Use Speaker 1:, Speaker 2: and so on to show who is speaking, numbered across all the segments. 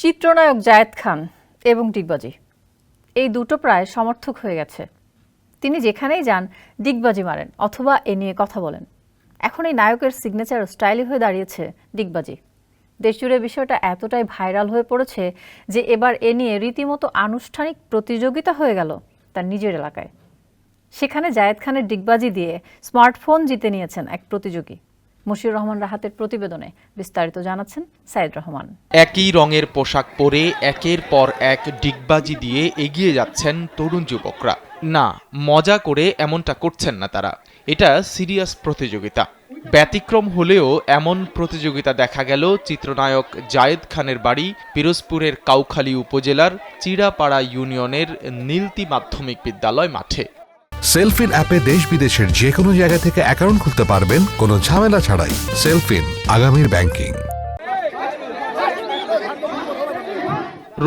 Speaker 1: চিত্রনায়ক জায়েদ খান এবং ডিগবাজি। এই দুটো প্রায় সমর্থক হয়ে গেছে। তিনি যেখানেই যান, ডিগবাজি মারেন অথবা এ নিয়ে কথা বলেন। এখন এই নায়কের সিগনেচার স্টাইলি হয়ে দাঁড়িয়েছে ডিগবাজি। দেশজুড়ে বিষয়টা এতটাই ভাইরাল হয়ে পড়েছে যে এবার এ নিয়ে রীতিমতো আনুষ্ঠানিক প্রতিযোগিতা হয়ে গেল তার নিজের এলাকায়। সেখানে জায়েদ খানের ডিগবাজি দিয়ে স্মার্টফোন জিতে নিয়েছেন এক প্রতিযোগী। মশিউর রহমান রাহাতের প্রতিবেদনে বিস্তারিত জানাচ্ছেন সাইদ রহমান।
Speaker 2: একই রঙের পোশাক পরে একের পর এক ডিগবাজি দিয়ে এগিয়ে যাচ্ছেন তরুণ যুবকরা। না, মজা করে এমনটা করছেন না তারা। এটা সিরিয়াস প্রতিযোগিতা। ব্যতিক্রম হলেও এমন প্রতিযোগিতা দেখা গেল চিত্রনায়ক জায়েদ খানের বাড়ি, পিরোজপুরের কাউখালী উপজেলার চিড়াপাড়া ইউনিয়নের নীলতি মাধ্যমিক বিদ্যালয় মাঠে।
Speaker 3: সেলফিন অ্যাপে দেশ বিদেশের যে কোনো জায়গা থেকে অ্যাকাউন্ট খুলতে পারবেন কোনো ঝামেলা ছাড়াই সেলফিন আগামীর ব্যাংকিং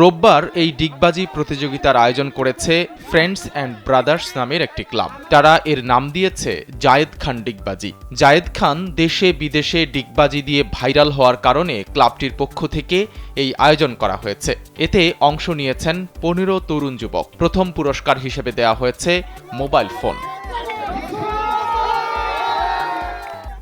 Speaker 2: রোববার এই ডিগবাজি প্রতিযোগিতার আয়োজন করেছে ফ্রেন্ডস অ্যান্ড ব্রাদার্স নামের একটি ক্লাব। তারা এর নাম দিয়েছে জায়েদ খান ডিগবাজি। জায়েদ খান দেশে বিদেশে ডিগবাজি দিয়ে ভাইরাল হওয়ার কারণে ক্লাবটির পক্ষ থেকে এই আয়োজন করা হয়েছে। এতে অংশ নিয়েছেন পনেরো তরুণ যুবক। প্রথম পুরস্কার হিসেবে দেওয়া হয়েছে মোবাইল ফোন।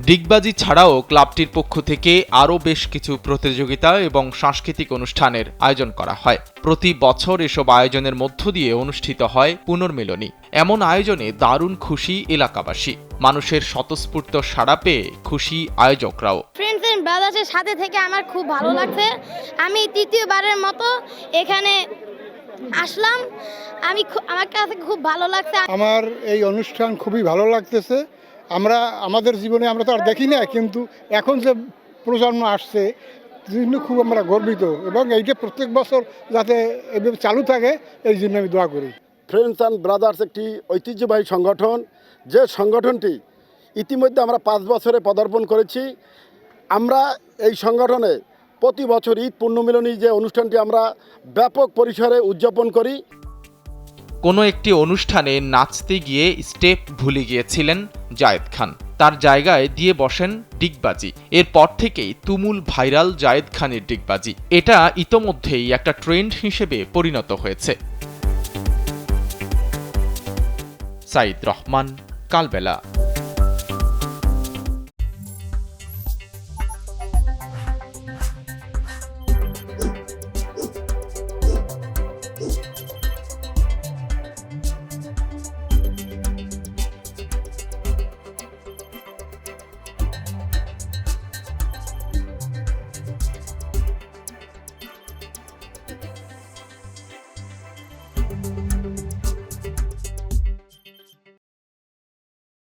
Speaker 2: ডিগবাজি ছাড়াও ক্লাবটির পক্ষ থেকে আরও বেশ কিছু প্রতিযোগিতা এবং সাংস্কৃতিক অনুষ্ঠানের আয়োজন করা হয়। প্রতি বছর এসব আয়োজনের মধ্য দিয়ে অনুষ্ঠিত হয় পুনর্মিলনী। এমন আয়োজনে দারুণ খুশি এলাকাবাসী। মানুষের স্বতঃস্ফূর্ত সাড়া পেয়ে খুশি আয়োজকরাও।
Speaker 4: ফ্রেন্ডস এন্ড ব্রাদার্সের সাথে থেকে আমার খুব ভালো লাগছে। আমি তৃতীয়বারের মতো এখানে আসলাম। আমি আমার কাছে খুব ভালো লাগছে।
Speaker 5: আমার এই অনুষ্ঠান খুবই ভালো লাগতেছে। আমরা, আমাদের জীবনে আমরা তো আর দেখি না কিন্তু এখন যে প্রজন্ম আসছে জন্য খুব আমরা গর্বিত এবং এইটা প্রত্যেক বছর যাতে এভাবে চালু থাকে, এই জন্য আমি দোয়া করি।
Speaker 6: ফ্রেন্ডস অ্যান্ড ব্রাদার্স একটি ঐতিহ্যবাহী সংগঠন, যে সংগঠনটি ইতিমধ্যে আমরা পাঁচ বছরে পদার্পণ করেছি, আমরা এই সংগঠনে প্রতি বছর ঈদ পূর্ণমিলনী যে অনুষ্ঠানটি আমরা ব্যাপক পরিসরে উদযাপন করি।
Speaker 2: কোনো একটি অনুষ্ঠানে নাচতে গিয়ে স্টেপ ভুলে গিয়েছিলেন জায়েদ খান। তার জায়গায় দিয়ে বসেন ডিগবাজি। এরপর থেকেই তুমুল ভাইরাল জায়েদ খানের ডিগবাজি। এটা ইতোমধ্যেই একটা ট্রেন্ড হিসেবে পরিণত হয়েছে। সাইদ রহমান, কালবেলা।